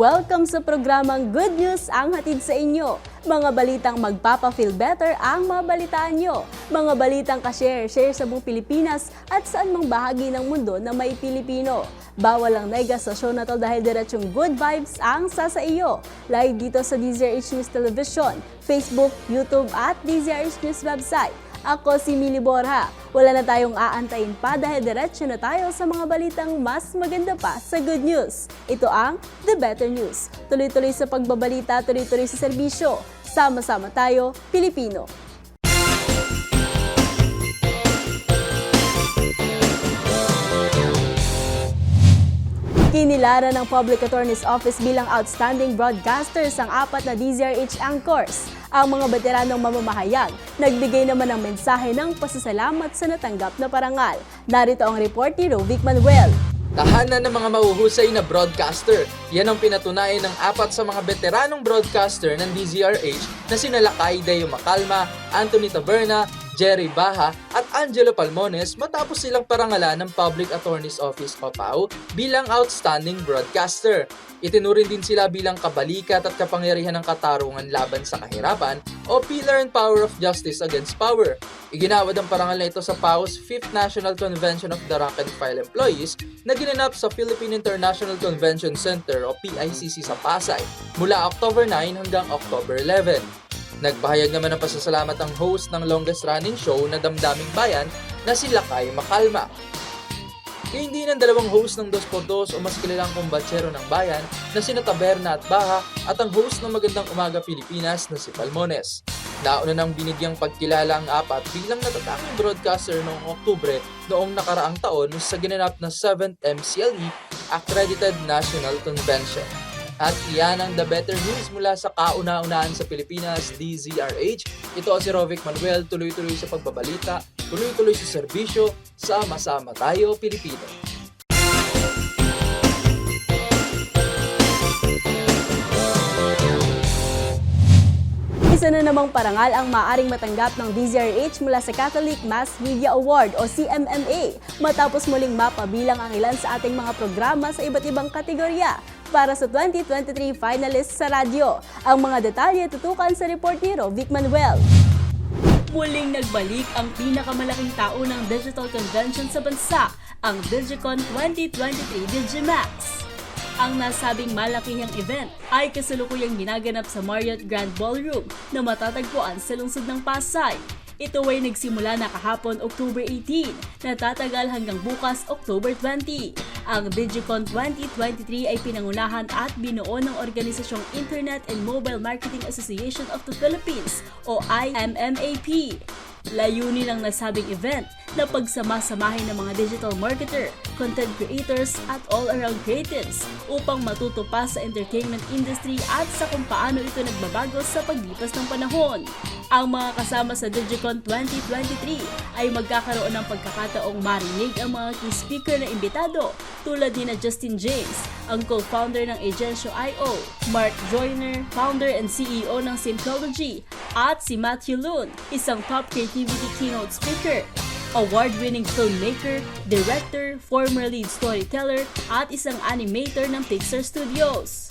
Welcome sa programang Good News ang hatid sa inyo. Mga balitang magpapa-feel better ang mabalitaan nyo. Mga balitang ka-share-share sa buong Pilipinas at saan mang bahagi ng mundo na may Pilipino. Bawal ang nega sa show na to dahil diretsong good vibes ang sasa iyo. Live dito sa DZRH News Television, Facebook, YouTube at DZRH News website. Ako si Mili Borja. Wala na tayong aantayin pa dahil diretso na tayo sa mga balitang mas maganda pa sa good news. Ito ang The Better News. Tuloy-tuloy sa pagbabalita, tuloy-tuloy sa serbisyo. Sama-sama tayo, Pilipino. Kinilara ng Public Attorney's Office bilang outstanding broadcasters ang apat na DZRH anchors. Ang mga veteranong mamamahayag nagbigay naman ng mensahe ng pasasalamat sa natanggap na parangal. Narito ang report ni Rovic Manuel. Tahanan ng mga mahuhusay na broadcaster. Yan ang pinatunayan ng apat sa mga veteranong broadcaster ng DZRH na sina Lakay Deo Macalma, Anthony Taberna, Jerry Baha at Angelo Palmones matapos silang parangalan ng Public Attorney's Office o PAO bilang Outstanding Broadcaster. Itinurin din sila bilang kabalikat at kapangyarihan ng katarungan laban sa kahirapan o Pillar and Power of Justice Against Power. Iginawad ang parangal na ito sa PAO's 5th National Convention of the Rank and File Employees na ginanap sa Philippine International Convention Center o PICC sa Pasay mula October 9 hanggang October 11. Nagpahayag naman ng pasasalamat ang host ng longest running show na Damdaming Bayan na si Lakay Makalma. Hindi ng dalawang host ng Dos por Dos o mas kilalang kumbatsero ng bayan na sina Taberna at Baha at ang host ng Magandang Umaga Pilipinas na si Palmones. Nauna nang binigyang pagkilala ang apat bilang natatanging broadcaster noong Oktubre noong nakaraang taon sa ginanap na 7th MCLE Accredited National Convention. At iyan ang The Better News mula sa kauna-unahan sa Pilipinas, DZRH. Ito si Rovic Manuel, tuloy-tuloy sa pagbabalita, tuloy-tuloy sa serbisyo, sama-sama tayo Pilipino. Isa na namang parangal ang maaring matanggap ng DZRH mula sa Catholic Mass Media Award o CMMA matapos muling mapabilang ang ilan sa ating mga programa sa iba't ibang kategorya para sa 2023 finalists sa radyo. Ang mga detalye tutukan sa report ni Rovic Manuel. Muling nagbalik ang pinakamalaking tao ng digital convention sa bansa, ang Digicon 2023 Digimax. Ang nasabing malakihang event ay kasalukuyang ginaganap sa Marriott Grand Ballroom na matatagpuan sa lungsod ng Pasay. Ito ay nagsimula na kahapon October 18, natatagal hanggang bukas October 20. Ang Digicon 2023 ay pinangunahan at binuo ng Organisasyong Internet and Mobile Marketing Association of the Philippines o IMMAP. Layunin ng nasabing event na pagsamasamahin ng mga digital marketer, content creators at all-around creatives upang matuto pa sa entertainment industry at sa kung paano ito nagbabago sa paglipas ng panahon. Ang mga kasama sa Digicon 2023 ay magkakaroon ng pagkakataong marinig ang mga key speaker na imbitado tulad ni na Justin James, ang co-founder ng Agentio IO, Mark Joyner, founder and CEO ng Syncology, at si Matthew Loon, isang top creativity keynote speaker award-winning filmmaker, director, former lead storyteller, at isang animator ng Pixar Studios.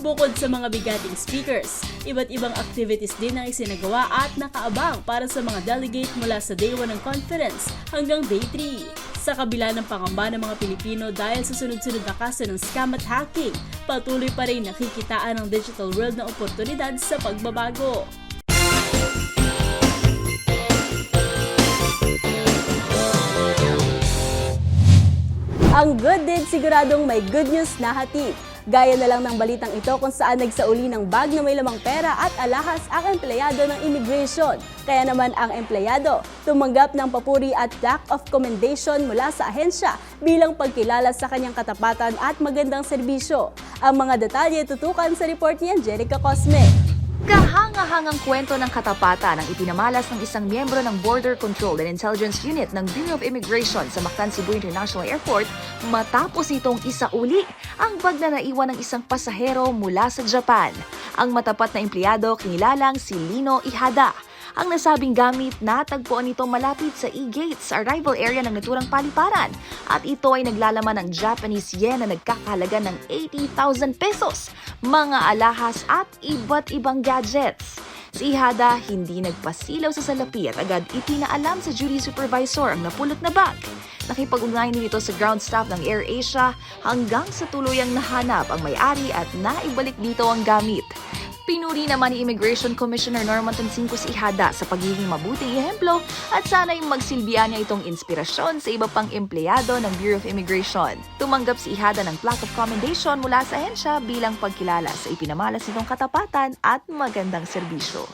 Bukod sa mga bigating speakers, iba't ibang activities din ang isinagawa at nakaabang para sa mga delegate mula sa day 1 ng conference hanggang day 3. Sa kabila ng pangamba ng mga Pilipino dahil sa sunod-sunod na kaso ng scam at hacking, patuloy pa rin nakikitaan ng digital world ng oportunidad sa pagbabago. Ang good deed siguradong may good news na hatid. Gaya na lang ng balitang ito kung saan nagsauli ng bag na may lamang pera at alahas ang empleyado ng immigration. Kaya naman ang empleyado tumanggap ng papuri at plaque of commendation mula sa ahensya bilang pagkilala sa kanyang katapatan at magandang serbisyo. Ang mga detalye tutukan sa report ni Angelica Cosme. Kahanga-hangang kwento ng katapatan ang ipinamalas ng isang miyembro ng Border Control and Intelligence Unit ng Bureau of Immigration sa Mactan Cebu International Airport matapos itong isauli ang bag na naiwan ng isang pasahero mula sa Japan. Ang matapat na empleyado kinilalang si Lino Ihada. Ang nasabing gamit natagpuan nito malapit sa E-Gate sa arrival area ng naturang paliparan at ito ay naglalaman ng Japanese yen na nagkakahalaga ng 80,000 pesos, mga alahas at iba't ibang gadgets. Si Ihada hindi nagpasilaw sa salapi at agad ipinaalam sa duty supervisor ang napulot na bag. Nakipag-ugnayan din ito sa ground staff ng AirAsia hanggang sa tuluyang nahanap ang may-ari at naibalik dito ang gamit. Pinuri naman ni Immigration Commissioner Norman Tansinko si Ihada sa pagiging mabuting ehemplo at sana'y magsilbihan niya itong inspirasyon sa iba pang empleyado ng Bureau of Immigration. Tumanggap si Ihada ng plaque of commendation mula sa ahensya bilang pagkilala sa ipinamalas nitong katapatan at magandang serbisyo.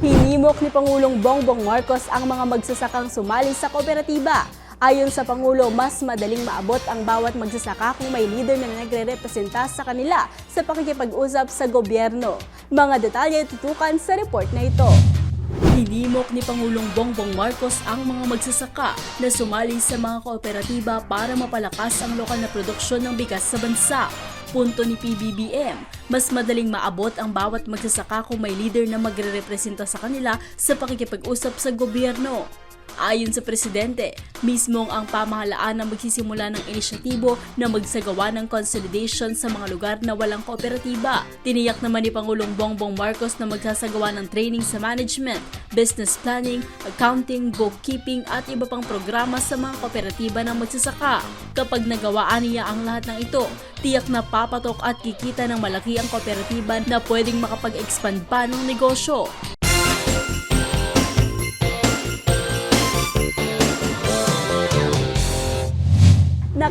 Hinimok ni Pangulong Bongbong Marcos ang mga magsasakang sumali sa kooperatiba. Ayon sa Pangulo, mas madaling maabot ang bawat magsasaka kung may leader na nagre-representa sa kanila sa pakikipag-usap sa gobyerno. Mga detalye tutukan sa report na ito. Hinimok ni Pangulong Bongbong Marcos ang mga magsasaka na sumali sa mga kooperatiba para mapalakas ang lokal na produksyon ng bigas sa bansa. Punto ni PBBM, mas madaling maabot ang bawat magsasaka kung may leader na magre-representa sa kanila sa pakikipag-usap sa gobyerno. Ayon sa presidente, mismong ang pamahalaan ang magsisimula ng inisyatibo na magsagawa ng consolidation sa mga lugar na walang kooperatiba. Tiniyak naman ni Pangulong Bongbong Marcos na magsasagawa ng training sa management, business planning, accounting, bookkeeping at iba pang programa sa mga kooperatiba ng magsasaka. Kapag nagawaan niya ang lahat ng ito, tiyak na papatok at kikita ng malaki ang kooperatiba na pwedeng makapag-expand pa ng negosyo.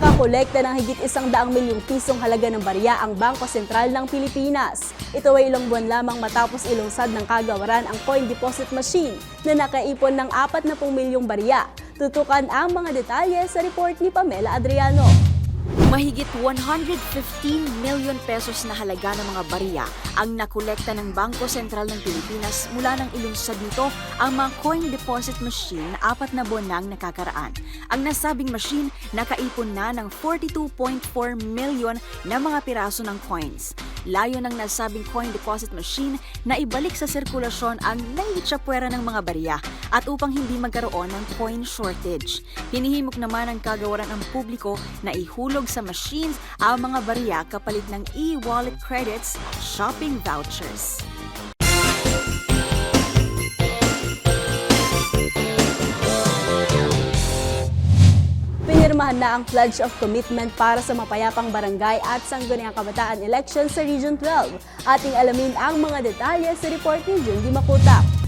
Nakakolekta ng higit isang daang milyong pisong halaga ng barya ang Bangko Sentral ng Pilipinas. Ito ay ilang buwan lamang matapos ilungsad ng kagawaran ang coin deposit machine na nakaipon ng 40 milyong barya. Tutukan ang mga detalye sa report ni Pamela Adriano. Mahigit 115 million pesos na halaga ng mga barya ang nakolekta ng Bangko Sentral ng Pilipinas mula nang ilunsad nito ang mga coin deposit machine na apat na buwan nang nakakaraan. Ang nasabing machine nakaipon na ng 42.4 million na mga piraso ng coins. Layo ng nasabing coin deposit machine na ibalik sa sirkulasyon ang naiitsapwera ng mga barya at upang hindi magkaroon ng coin shortage. Hinihimok naman ng kagawaran ang publiko na ihulog sa machines ang mga barya kapalit ng e-wallet credits, shopping vouchers. Pinirmahan na ang Pledge of Commitment para sa mapayapang barangay at sangguniang kabataan election sa Region 12. Ating alamin ang mga detalye sa report ni Jundi Makutak.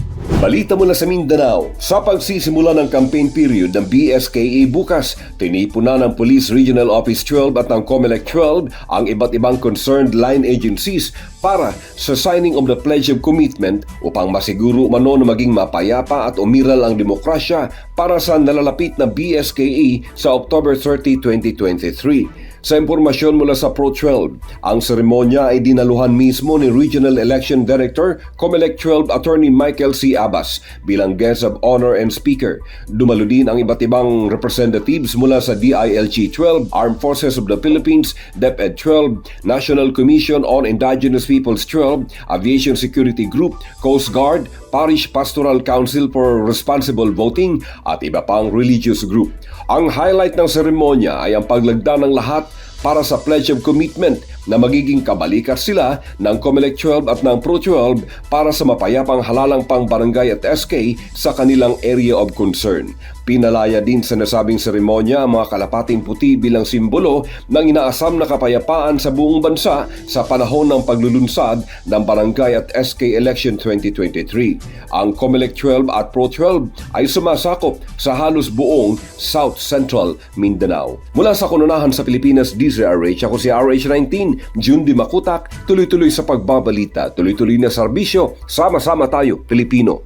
Balita mula sa Mindanao, sa pagsisimula ng campaign period ng BSKA bukas, tinipon na ng Police Regional Office 12 at ng COMELEC 12 ang iba't ibang concerned line agencies para sa signing of the Pledge of Commitment upang masiguro mano na maging mapayapa at umiral ang demokrasya para sa nalalapit na BSKA sa October 30, 2023. Sa impormasyon mula sa Pro12, ang seremonya ay dinaluhan mismo ni Regional Election Director COMELEC 12 Attorney Michael C. Abbas bilang guest of honor and speaker. Dumalo din ang iba't ibang representatives mula sa DILG 12, Armed Forces of the Philippines, DepEd 12, National Commission on Indigenous Peoples 12, Aviation Security Group, Coast Guard, Parish Pastoral Council for Responsible Voting at iba pang religious group. Ang highlight ng seremonya ay ang paglagda ng lahat para sa Pledge of Commitment na magiging kabalikas sila ng COMELEC 12 at ng Pro 12 para sa mapayapang halalang pang barangay at SK sa kanilang area of concern. Pinalaya din sa nasabing seremonya ang mga kalapating puti bilang simbolo ng inaasam na kapayapaan sa buong bansa sa panahon ng paglulunsad ng barangay at SK Election 2023. Ang COMELEC 12 at Pro 12 ay sumasakop sa halos buong South Central Mindanao. Mula sa kununahan sa Pilipinas, DZRH, ako si RH19, Di Makutak, tuloy-tuloy sa pagbabalita, tuloy-tuloy na serbisyo, sama-sama tayo, Pilipino.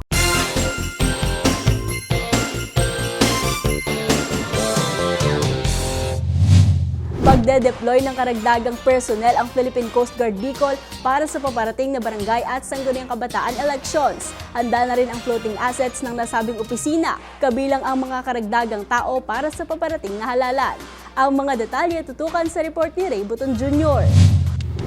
Magde-deploy ng karagdagang personnel ang Philippine Coast Guard Bicol para sa paparating na barangay at sangguniang kabataan elections. Handa na rin ang floating assets ng nasabing opisina, kabilang ang mga karagdagang tao para sa paparating na halalan. Ang mga detalye tutukan sa report ni Ray Buton Jr.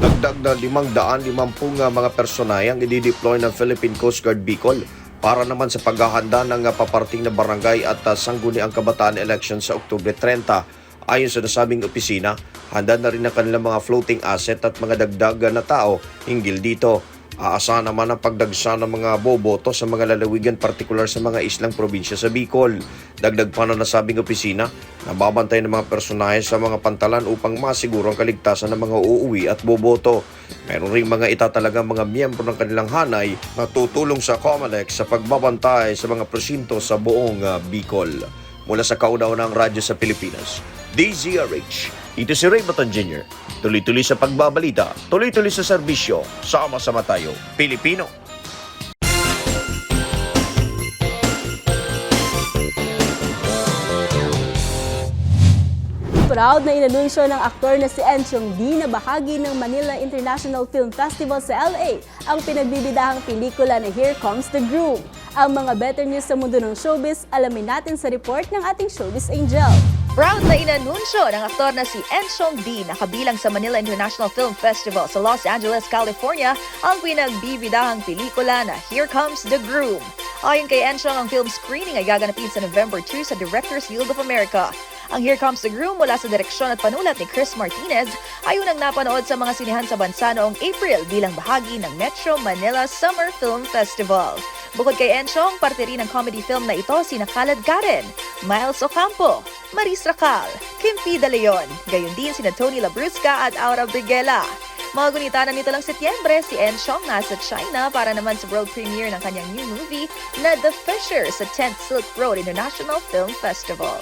Dagdag na 550 nga mga personay ang i-deploy ng Philippine Coast Guard Bicol para naman sa paghahanda ng ah, paparting na barangay at uh, sangguniang kabataan election sa Oktubre 30. Ayon sa nasabing opisina, handa na rin ang kanilang mga floating asset at mga dagdag na tao hinggil dito. Aasahan naman ang pagdagsa ng mga boboto sa mga lalawigan partikular sa mga islang probinsya sa Bicol. Dagdag pa na nasabing opisina, nababantay ng mga personahe sa mga pantalan upang masiguro ang kaligtasan ng mga uuwi at boboto. Meron ring mga itatalagang mga miyembro ng kanilang hanay na tutulong sa COMELEC sa pagbabantay sa mga presinto sa buong ah, Bicol. Mula sa kauna-unang radyo sa Pilipinas, DZRH. Ito si Ray Baton Jr. Tuloy-tuloy sa pagbabalita, tuloy-tuloy sa serbisyo, sama-sama tayo, Pilipino. Proud na inanunsyo ng aktor na si Enchong D na bahagi ng Manila International Film Festival sa LA ang pinagbibidahang pelikula na Here Comes the Groom. Ang mga better news sa mundo ng showbiz, alamin natin sa report ng ating showbiz angel. Proud na inanunsyo ng aktor na si Enchong D na kabilang sa Manila International Film Festival sa Los Angeles, California ang pinagbibidahang pelikula na Here Comes the Groom. Ayon kay Enchong, ang film screening ay gaganapin sa November 2 sa Directors Guild of America. Ang Here Comes the Groom mula sa direksyon at panulat ni Chris Martinez ay unang napanood sa mga sinihan sa bansa noong April bilang bahagi ng Metro Manila Summer Film Festival. Bukod kay Enchong, parte rin ng comedy film na ito sina Khaled Karen, Miles Ocampo, Maris Racal, Kim P. De Leon, gayon din sina Tony Labrusca at Aura Briguela. Mga gunita na nito lang Setyembre, si Enchong nasa China para naman sa world premiere ng kanyang new movie na The Fisher sa 10th Silk Road International Film Festival.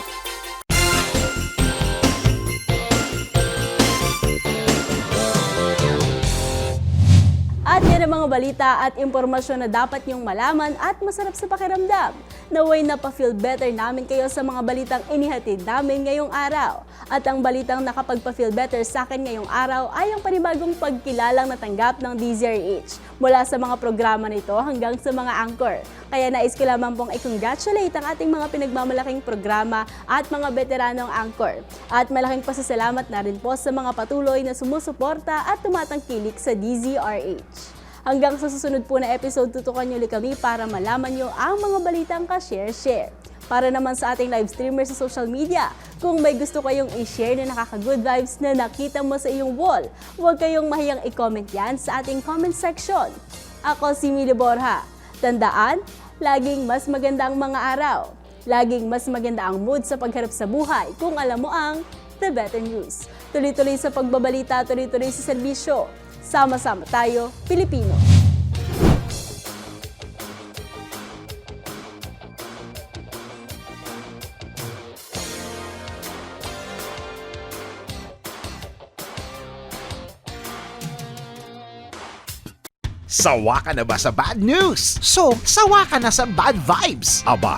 At yan ang mga balita at impormasyon na dapat niyong malaman at masarap sa pakiramdam. Naway na pa-feel better namin kayo sa mga balitang inihatid namin ngayong araw. At ang balitang nakapagpa-feel better sa akin ngayong araw ay ang panibagong pagkilalang natanggap ng DZRH mula sa mga programa nito hanggang sa mga anchor. Kaya nais ko lamang pong i-congratulate ang ating mga pinagmamalaking programa at mga veteranong anchor. At malaking pasasalamat na rin po sa mga patuloy na sumusuporta at tumatangkilik sa DZRH. Hanggang sa susunod po na episode, tutukan nyo ulit kami para malaman nyo ang mga balitang ka-share-share. Para naman sa ating live streamer sa social media, kung may gusto kayong i-share na nakaka-good vibes na nakita mo sa iyong wall, huwag kayong mahiyang i-comment yan sa ating comment section. Ako si Mili Borja. Tandaan, laging mas maganda ang mga araw. Laging mas maganda ang mood sa pagharap sa buhay kung alam mo ang The Better News. Tuloy-tuloy sa pagbabalita, tuloy-tuloy sa serbisyo. Sama-sama tayo, Pilipino. Sawa ka na ba sa bad news? So, sawa ka na sa bad vibes? Aba,